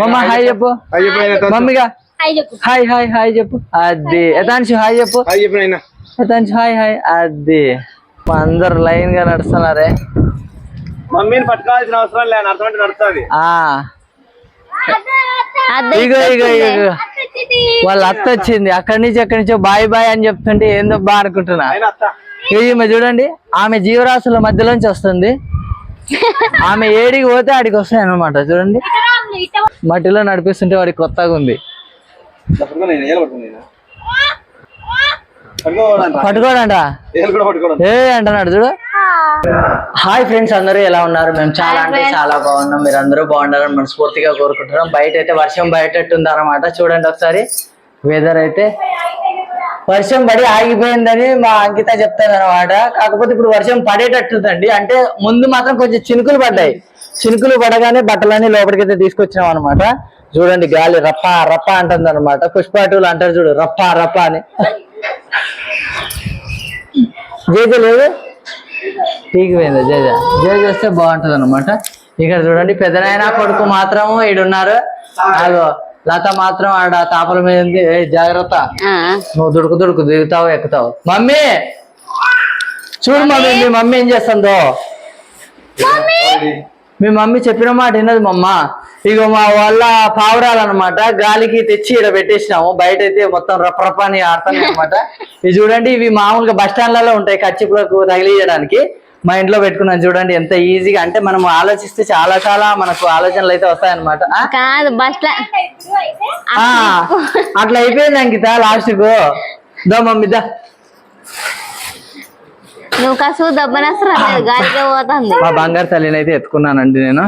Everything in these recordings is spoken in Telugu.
మమ్మ హాయ్ చెప్పు. మమ్మీగా హాయ్ చెప్పు హాయ్ హాయ్ చెప్పు. అది యథాంశు హాయ్ చెప్పు. హాయ్ చెప్పు నాయనా. Yathanshu hi hi. అది అందరు లైన్గా నడుస్తున్నారే. మమ్మీని పట్టుకోవాల్సిన అవసరం లేదు అర్థమంటే నడుస్తుంది. ఇగో ఇగో ఇగో వాళ్ళ అత్త వచ్చింది. అక్కడి నుంచి అక్కడి నుంచో బాయ్ బాయ్ అని చెప్తుంటే ఏందో బా అనుకుంటున్నా. ఈమె చూడండి. ఆమె జీవరాశుల మధ్యలోంచి వస్తుంది. ఆమె ఏడికి పోతే ఆడికి వస్తాయి అనమాట చూడండి. మట్టిలో నడిపిస్తుంటే వాడికి కొత్తగా ఉంది. పట్టుకోడంట? ఏలు కూడా పట్టుకోవడం. ఏ అంటున్నాడు చూడు. హాయ్ ఫ్రెండ్స్ అందరూ ఎలా ఉన్నారు? మేము చాలా అంటే చాలా బాగున్నాం. మీరు అందరూ బాగుండాలని మనస్ఫూర్తిగా కోరుకుంటున్నాం. బయట అయితే వర్షం బయటట్టుంది అనమాట చూడండి ఒకసారి. వెదర్ అయితే వర్షం పడి ఆగిపోయిందని మా అంకిత చెప్తాను అనమాట కాకపోతే ఇప్పుడు వర్షం పడేటట్టుందండి. అంటే ముందు మాత్రం కొంచెం చినుకులు పడ్డాయి. చినుకులు పడగానే బట్టలన్నీ లోపలికి అయితే తీసుకొచ్చినాం అనమాట చూడండి గాలి రప్ప రప్ప అంటుంది అనమాట పుష్పాటులు అంటారు చూడు రప్ప రప్ప అని. జేజ లేదు? పీకి పోయింది జేజ. జేజ వస్తే బాగుంటది అనమాట ఇక్కడ చూడండి పెద్దనాయన కొడుకు మాత్రం ఈడున్నారు. అగో లత మాత్రం ఆడ తాపల మీద ఉంది. ఏ జాగ్రత్త. నువ్వు దుడుకు దుడుకు దిగుతావు ఎక్కుతావు. మమ్మీ! చూడు మమ్మీ మీ మమ్మీ ఏం చేస్తుందో? మీ మమ్మీ చెప్పిన మాట విన్నది మమ్మ. ఇగో మా వాళ్ళ పావురాలన్నమాట గాలికి తెచ్చి ఇక్కడ పెట్టేసినాము. బయట అయితే మొత్తం రప్పరప్ప అని అనమాట ఇవి చూడండి ఇవి మామూలుగా బస్ స్టాండ్లలో ఉంటాయి కచ్చిపులకు తగిలియడానికి. మా ఇంట్లో పెట్టుకున్నాను చూడండి ఎంత ఈజీగా. అంటే మనం ఆలోచిస్తే చాలా చాలా మనకు ఆలోచనలు అయితే వస్తాయన్నమాట? కాదు బస్ అట్లా అయిపోయింది అంకిత లాస్ట్కు దో మమ్మీ దా. నువ్వు కసు దబ్బనసరా గాలిగా పోతుంది. మా బంగారు తల్లిని అయితే ఎత్తుకున్నానండి నేను.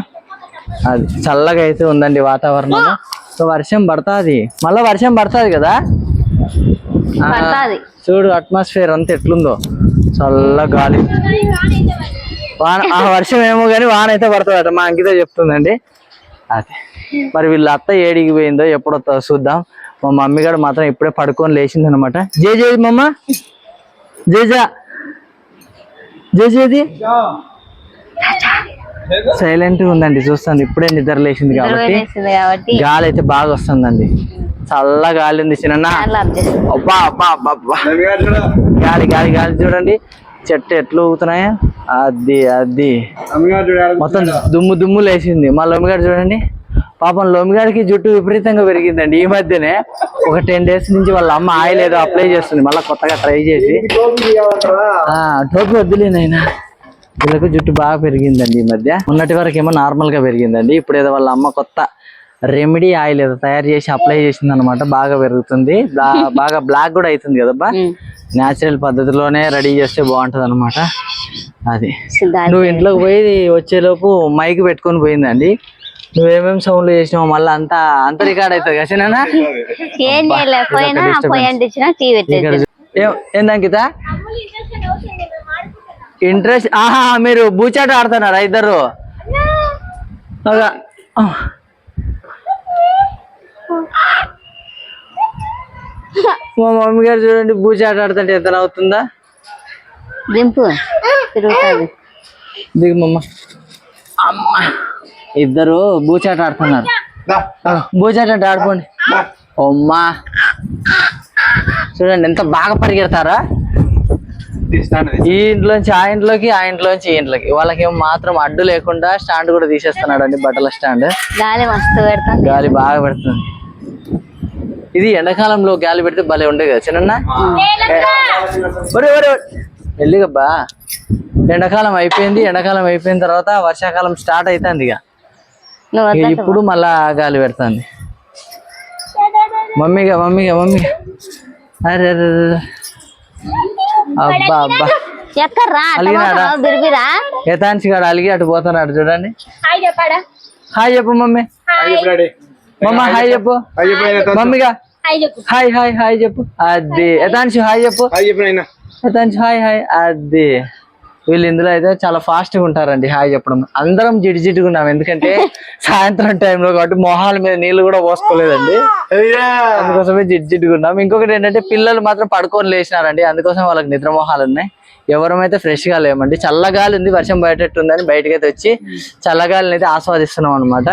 అది చల్లగా అయితే ఉందండి వాతావరణం సో వర్షం పడుతుంది. మళ్ళీ వర్షం పడుతుంది కదా? పడతాది. చూడు అట్మాస్ఫియర్ అంతా ఎట్లుందో. చల్ల గాలి. వాన ఆ వర్షం ఏమో కానీ వాన అయితే పడుతుందట. మా అంకిత చెప్తుందండి. అదే. మరి వీళ్ళ అత్త ఏడికి పోయిందో ఎప్పుడు చూద్దాం. మా మమ్మీ గారు మాత్రం ఇప్పుడే పడుకొని లేచింది అనమాట జే జే మమ్మ జేజా జేజేది? సైలెంట్ ఉందండి చూస్తాను ఇప్పుడే నిద్ర లేచింది కాబట్టి గాలి అయితే బాగా వస్తుందండి. చల్ల గాలి ఉంది చిన్న. అబ్బా అబ్బా అబ్బా గాలి గాలి గాలి చూడండి. చెట్టు ఎట్లా ఊగుతున్నాయా? అది అది. మొత్తం దుమ్ము దుమ్ము లేచింది. మా లోమిగాడు చూడండి. పాపం లోమిగాడికి జుట్టు విపరీతంగా పెరిగిందండి. ఈ మధ్యనే ఒక టెన్ డేస్ నుంచి వాళ్ళ అమ్మ ఆయిల్ ఏదో అప్లై చేస్తుంది. మళ్ళీ కొత్తగా ట్రై చేసి. ఆ టోపీ వద్దులే నాయనా. వీళ్ళకు జుట్టు బాగా పెరిగిందండి ఈ మధ్య. మొన్నటి వరకు ఏమో నార్మల్గా పెరిగిందండి. ఇప్పుడు ఏదో వాళ్ళ అమ్మ కొత్త రెమెడీ ఆయిల్ ఏదో తయారు చేసి అప్లై చేసింది అనమాట బాగా పెరుగుతుంది. బాగా బ్లాక్ కూడా అవుతుంది కదబ్బా. న్యాచురల్ పద్ధతిలోనే రెడీ చేస్తే బాగుంటది అనమాట అది. నువ్వు ఇంట్లోకి పోయి వచ్చేలోపు మైక్ పెట్టుకొని పోయిందండి. నువ్వేమేమి సౌండ్లు చేసినావు మళ్ళీ అంతా అంత రికార్డ్ అవుతుంది కదా ఏం చేయలేకపోయినా ఏందంకిత ఇంట్రెస్ట్ ఆహా మీరు బూచాట ఆడుతున్నారా ఇద్దరు. మా మమ్మీ గారు చూడండి బూచాట ఆడుతుంటే ఎంత అవుతుందా దింపు తిరుగుతుంది. దిగు మమ్మ అమ్మ. ఇద్దరు బూచాట ఆడుతున్నారు. బూచాట అంటే ఆడుకోండి. అమ్మా. చూడండి ఎంత బాగా పరిగెడతారా? ఈ ఇంట్లోంచి ఆ ఇంట్లోకి ఆ ఇంట్లోంచి ఈ ఇంట్లోకి. వాళ్ళకేమో మాత్రం అడ్డు లేకుండా స్టాండ్ కూడా తీసేస్తున్నాడు అండి బట్టల స్టాండ్. గాలి మస్తు పెడుతుంది. గాలి బాగా పెడుతుంది. ఇది ఎండాకాలంలో గాలి పెడితే భలే ఉండే కదా చిన్న వెళ్ళిగబ్బా. ఎండాకాలం అయిపోయింది ఎండాకాలం అయిపోయిన తర్వాత వర్షాకాలం స్టార్ట్ అవుతుంది ఇక ఇప్పుడు మళ్ళా గాలి పెడుతుంది. మమ్మీగా మమ్మీగా మమ్మీగా. అరే. అబ్బా అబ్బా. యథాంశి గారు అలిగి అటు పోతున్నాడు చూడండి. హాయ్ చెప్పు మమ్మీ. మమ్మ హాయ్ చెప్పు. మమ్మీగా. హాయ్ చెప్పు. హాయ్ హాయ్ చెప్పు. అది. యథాంశి హాయ్ చెప్పు. హాయ్ చెప్పు నాయనా. Yathanshi hi hi. అది. వీళ్ళు ఇందులో అయితే చాలా ఫాస్ట్గా ఉంటారండి హాయ్ చెప్పడం. అందరం జిడి జిడ్డుగా ఉన్నాం ఎందుకంటే సాయంత్రం టైంలో కాబట్టి మొహాల మీద నీళ్ళు కూడా పోసుకోలేదండి. అందుకోసమే జిడ్డు జిడ్డుగా ఉన్నాం. ఇంకొకటి ఏంటంటే పిల్లలు మాత్రం పడుకొని లేచినారండి అందుకోసం వాళ్ళకి నిద్ర మొహాలు ఉన్నాయి. ఎవరమైతే ఫ్రెష్గా లేమండి చల్లగాలి ఉంది వర్షం బయటట్టుందని బయటకి అయితే వచ్చి చల్లగాలిని అయితే ఆస్వాదిస్తున్నాం అనమాట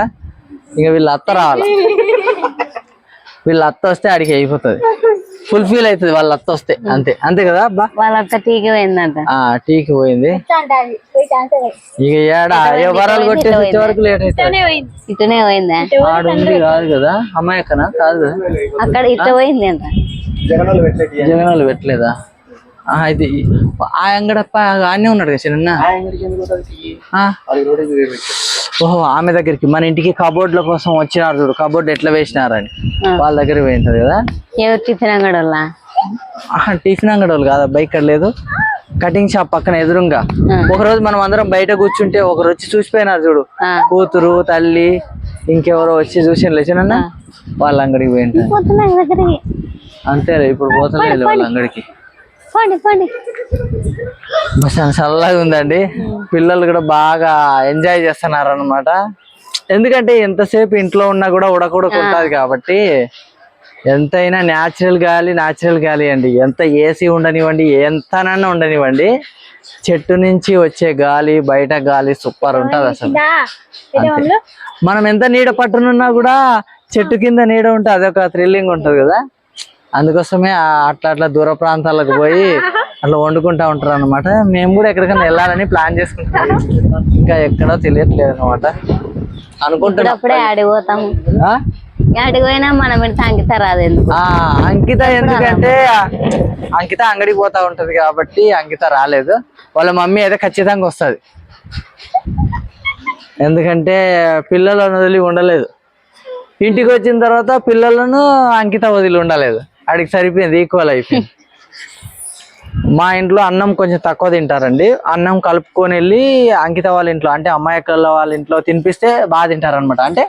ఇంకా వీళ్ళ అత్త రావాలి? వీళ్ళ అత్త వస్తే ఆడికి అయిపోతుంది. ఫుల్ఫిల్ అవుతుంది వాళ్ళ అత్త వస్తే. అంతే. అంతే కదా అబ్బా? వాళ్ళంతా టీకి పోయిందంట. ఆ టీకి పోయింది. ఇక ఏడా ఏ వరాలు కొట్టేసి వచ్చే వరకు లేట్ అవుతుంది ఇటునే పోయిందా. ఆడు ఉంది కాదు కదా అమ్మాయి అక్కనా? కాదు కదా. అక్కడ ఇట్లా పోయింది అంట. జగనాలు వాళ్ళు పెట్టలేదా? ఆ, ఇది ఆ అంగడప్ప ఆనే ఉన్నాడు కదా చిన్న. ఓహో ఆమె దగ్గరికి. మన ఇంటికి కబోర్డ్ల కోసం వచ్చినారు చూడు. కబోర్డ్ ఎట్లా వేసినారని. వాళ్ళ దగ్గర పోయింటది కదా. ఎవరు టిఫిన్ అంగడోళ్ళ? ఆహా, టిఫిన్ అంగడి వాళ్ళు కాదా? బైక్ ఇక్కడ లేదు. కటింగ్ షాప్ పక్కన ఎదురుగా. ఒక రోజు మనం అందరం బయట కూర్చుంటే ఒకరు వచ్చి చూసిపోయినారు చూడు. కూతురు తల్లి ఇంకెవరో వచ్చి చూసి లేచినన్నా వాళ్ళ అంగడికి పోయింటారు అంతేలే ఇప్పుడు పోతలేదు వాళ్ళ అంగడికి. పోండి పోండి. బస్ చల్లగా ఉందండి. పిల్లలు కూడా బాగా ఎంజాయ్ చేస్తున్నారు అనమాట ఎందుకంటే ఎంతసేపు ఇంట్లో ఉన్నా కూడా ఉడకూడక ఉంటుంది కాబట్టి ఎంతైనా న్యాచురల్ గాలి న్యాచురల్ గాలి అండి. ఎంత ఏసీ ఉండనివ్వండి ఎంతనన్నా ఉండనివ్వండి. చెట్టు నుంచి వచ్చే గాలి బయట గాలి సూపర్ ఉంటది అసలు. మనం ఎంత నీడ పట్టునున్నా కూడా చెట్టు కింద నీడ ఉంటే అదొక థ్రిల్లింగ్ ఉంటది కదా. అందుకోసమే అట్లా అట్లా దూర ప్రాంతాలకు పోయి అట్లా వండుకుంటా ఉంటారు అనమాట మేము కూడా ఎక్కడికైనా వెళ్ళాలని ప్లాన్ చేసుకుంటాం ఇంకా ఎక్కడో తెలియట్లేదు అనమాట అంకిత ఎందుకంటే అంకిత అంగడికి పోతా ఉంటది కాబట్టి అంకిత రాలేదు. వాళ్ళ మమ్మీ అయితే ఖచ్చితంగా వస్తుంది. ఎందుకంటే పిల్లలను వదిలి ఉండలేదు. ఇంటికి వచ్చిన తర్వాత పిల్లలను అంకిత వదిలి ఉండలేదు. ఆడికి సరిపోయింది ఈక్వల్ అయిపోయింది. మా ఇంట్లో అన్నం కొంచెం తక్కువ తింటారండి. అన్నం కలుపుకొని వెళ్ళి అంకిత వాళ్ళ ఇంట్లో అంటే అమ్మాయి అక్కల వాళ్ళ ఇంట్లో తినిపిస్తే బాగా తింటారు అనమాట అంటే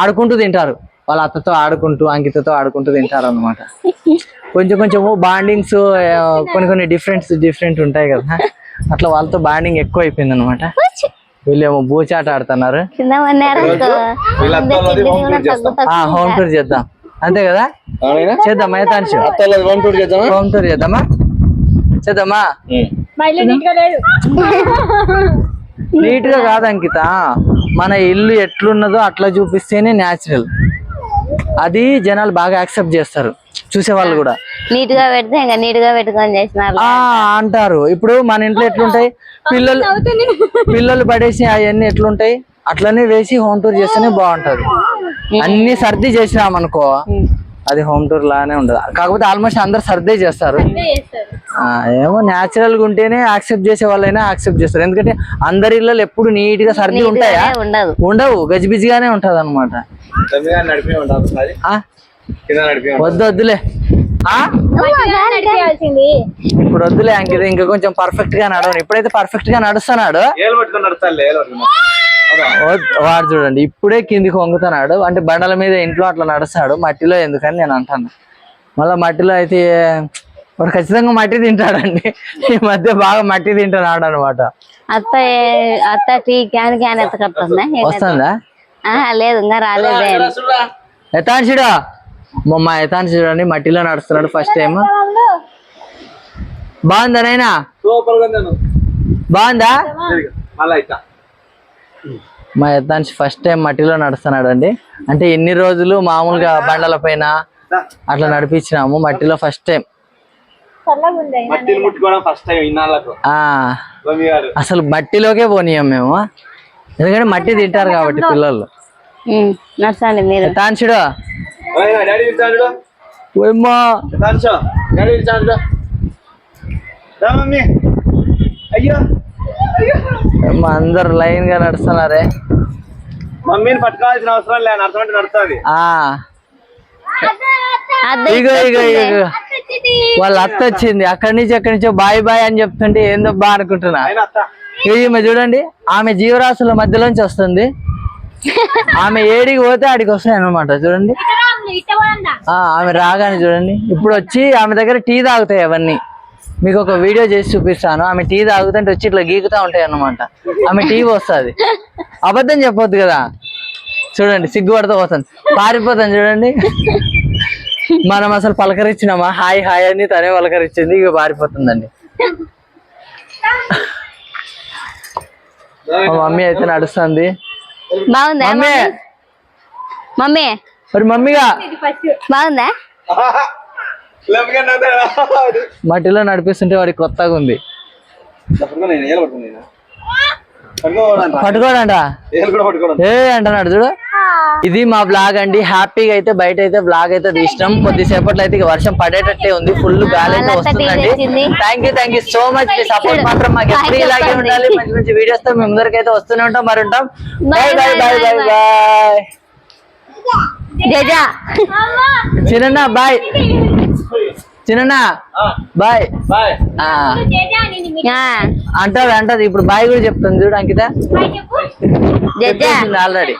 ఆడుకుంటూ తింటారు. వాళ్ళ అత్తతో ఆడుకుంటూ అంకితతో ఆడుకుంటూ తింటారు అనమాట కొంచెం కొంచెం బాండింగ్స్ కొన్ని కొన్ని డిఫరెంట్స్ డిఫరెంట్ ఉంటాయి కదా. అట్లా వాళ్ళతో బాండింగ్ ఎక్కువ అయిపోయింది అనమాట వీళ్ళేమో బూచాట ఆడుతున్నారు. హోమ్ టూర్ చేద్దాం. అంతే కదా? చేద్దాం మైతాన్షు అత్తోళ్ళది హోమ్ టూర్ చేద్దామా? హోమ్ టూర్ చేద్దామా? చేద్దామా? నీట్గా కాదు అంకిత. మన ఇల్లు ఎట్లున్నదో అట్లా చూపిస్తేనే న్యాచురల్ అది జనాలు బాగా యాక్సెప్ట్ చేస్తారు. చూసేవాళ్ళు కూడా. నీట్గా పెడితే ఇంకా నీట్గా పెట్టుకొని చేసినారు ఆ అంటారు. ఇప్పుడు మన ఇంట్లో ఎట్లుంటాయి? పిల్లలు పిల్లలు పడేసి అవన్నీ ఎట్లుంటాయి? అట్లనే వేసి హోమ్ టూర్ చేస్తేనే బాగుంటది. అన్ని సర్ది చేసినాం అనుకో అది హోమ్ టూర్ లానే ఉండదు. కాకపోతే ఆల్మోస్ట్ అందరు సర్దే చేస్తారు. ఆ, ఏమో న్యాచురల్గా ఉంటేనే యాక్సెప్ట్ చేసే వాళ్ళైనా యాక్సెప్ట్ చేస్తారు. ఎందుకంటే అందరి ఇళ్ళలో ఎప్పుడు నీట్గా సర్ది ఉంటాయా? ఉండదు ఉండవు. గజిబిజిగానే ఉంటది అనమాట వద్దు వద్దులే. ఆ? ఇప్పుడు వద్దులే అంకిత. ఇంకా కొంచెం పర్ఫెక్ట్గా నడవను. ఇప్పుడైతే పర్ఫెక్ట్గా నడుస్తున్నాడు. వాడు చూడండి ఇప్పుడే కిందికి వంగుతున్నాడు. అంటే బండల మీద ఇంట్లో అట్లా నడుస్తాడు. మట్టిలో ఎందుకని నేను అంటాను. మళ్ళీ మట్టిలో అయితే వాడు ఖచ్చితంగా మట్టి తింటాడండి. ఈ మధ్య బాగా మట్టి తింటున్నాడు అనమాట అత్త టీ క్యాన్ క్యాన్ ఎత్తకట్టుందా వస్తుందా? ఆహా, లేదు ఇంకా రాలేదే. ఎతాన్షుడా మా ఎతాన్షి చూడండి మట్టిలో నడుస్తున్నాడు ఫస్ట్ టైం బాగుందా నైనా బాగుందా? మా యత్నాంశ్ ఫస్ట్ టైం మట్టిలో నడుస్తున్నాడు అండి అంటే ఎన్ని రోజులు మామూలుగా బండల పైన అట్లా నడిపించినాము మట్టిలో ఫస్ట్ టైం మట్టిని ముట్టుకోవడం ఫస్ట్ టైం ఇన్నాళ్ళకు. ఆ. మమ్మీ గారు. అసలు మట్టిలోకే పోనీయం మేము. ఎందుకంటే మట్టి తింటారు కాబట్టి పిల్లలు. మమ్మీ. అయ్యో. ఏమ్మా, అందరు లైన్గా నడుస్తున్నారే? మమ్మీని పట్టుకోవాల్సిన అవసరం లేదు అర్థమంటే నడుస్తుంది. ఇగో ఇగో ఇగో. వాళ్ళ అత్త వచ్చింది. అక్కడి నుంచి ఎక్కడి నుంచో బాయ్ బాయ్ అని చెప్తుంటే ఏందో బా అనుకుంటున్నా. ఈమె చూడండి. ఆమె జీవరాశుల మధ్యలోంచి వస్తుంది. ఆమె ఏడికి పోతే ఆడికి వస్తాయి అనమాట చూడండి. ఆ, ఆమె రాగానే చూడండి. ఇప్పుడు వచ్చి ఆమె దగ్గర టీ తాగుతాయి అవన్నీ. మీకు ఒక వీడియో చేసి చూపిస్తాను. ఆమె టీ తాగుతుంటే వచ్చి ఇట్లా గీకుతా ఉంటాయి అన్నమాట. ఆమె టీ వస్తుంది అబద్ధం చెప్పొద్దు కదా. చూడండి సిగ్గుపడుతూ పోతుంది పారిపోతాను చూడండి. మనం అసలు పలకరించినామా? హాయ్ హాయ్ అని తనే పలకరించింది ఇక పారిపోతుందండి. మా మమ్మీ అయితే నడుస్తుంది. బాగుందా మమ్మీ! మమ్మీ? మరి మమ్మీగా? బాగుందా. మట్టిలో నడిపిస్తుంటే వాడికి కొత్తగా ఉంది. పట్టుకోడంట? ఏలు కూడా పట్టుకోవడం. ఏ అంటున్నాడు చూడు. ఇది మా బ్లాగ్ అండి. హ్యాపీగా అయితే బయట అయితే బ్లాగ్ అయితే తీసినాం కొద్దిసేపట్లో అయితే ఇక వర్షం పడేటట్టే ఉంది. ఫుల్ గాలి అయితే వస్తుందండి. Thank you thank you so much me support. మాత్రం మాకు ఎప్పుడు ఇలాగే ఉండాలి. మంచి మంచి వీడియోస్తో మేము ముందరికైతే వస్తూనే ఉంటాం. మరి ఉంటాం. Bye bye bye bye bye జజా. చిన్న బాయ్. చిన్న బాయ్. అంటది అంటది. ఇప్పుడు బాయ్ కూడా చెప్తుంది చూడు అంకిత. ఆల్రెడీ